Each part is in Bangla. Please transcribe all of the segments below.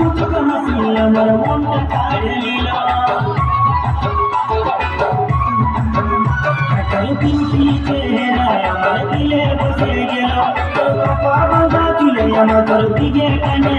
মুচুকো হাসি আমার মনটা কাড়ে নিল তোর পিঙ্কি তোর দিকে টানে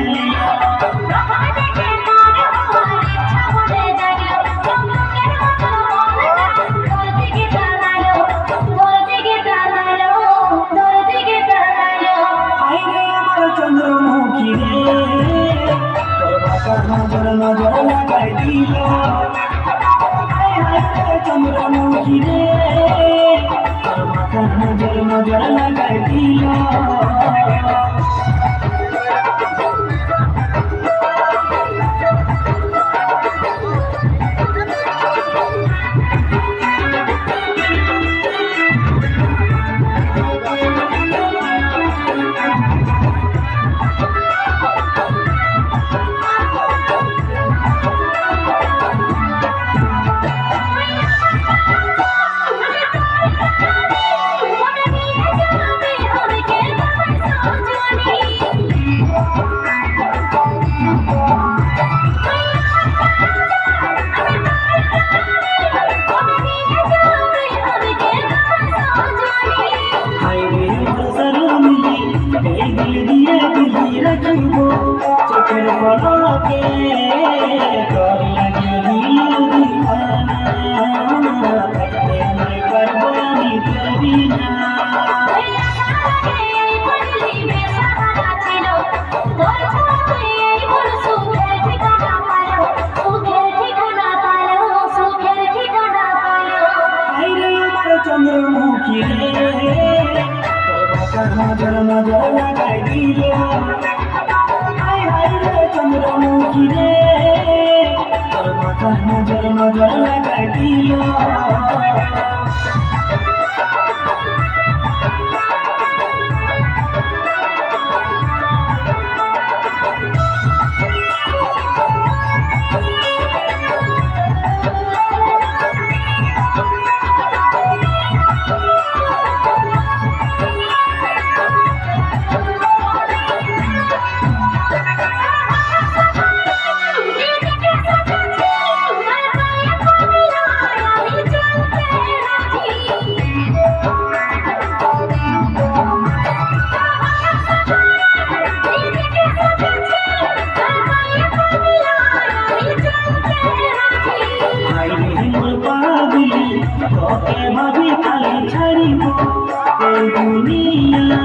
চন্দ্রমুখী রে তোকে ভাবি খালি ছাড়িব এই দুনিয়া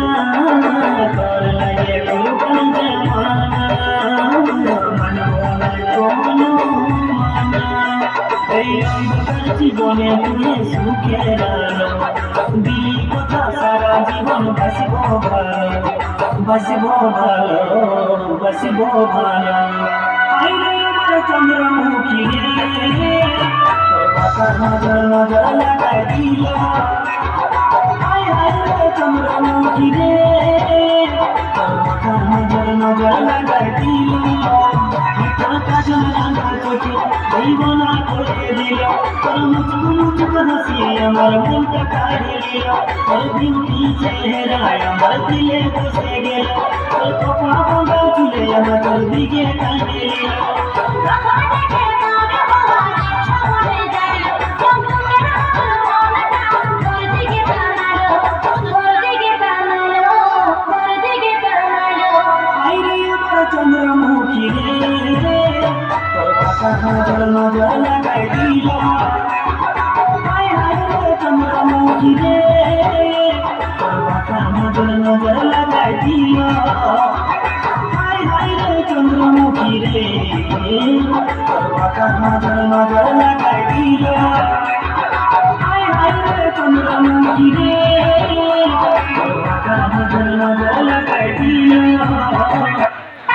তোর লাগে গোপন জামানা মানবনার কোনো মানা এই অন্ধকার জীবনে তুলে সুখের দিলি কথা সারা জীবন বাসিব ভালো বাসিব ভালো বাসিব ভালো চন্দ্রমুখী মুচকু মুচকু হাসি আমার মনটা কাড়ে নিল তোর বিউটি চেহারায় আমার দিলে বসে গেল তোর কপা বাঁধা চুলে আমার তোর দিকে টানে নিল আইরে আমার চন্দ্রমুখী রে তোর বাঁকা নজর নজর লাগাই দিল আয় হায় রে পাখি রে আমার নজর লাগাই দিও হাই হাই রে চন্দ্রমুখী রে। আমার নজর লাগাই দিও হাই হাই রে চন্দ্রমুখী রে।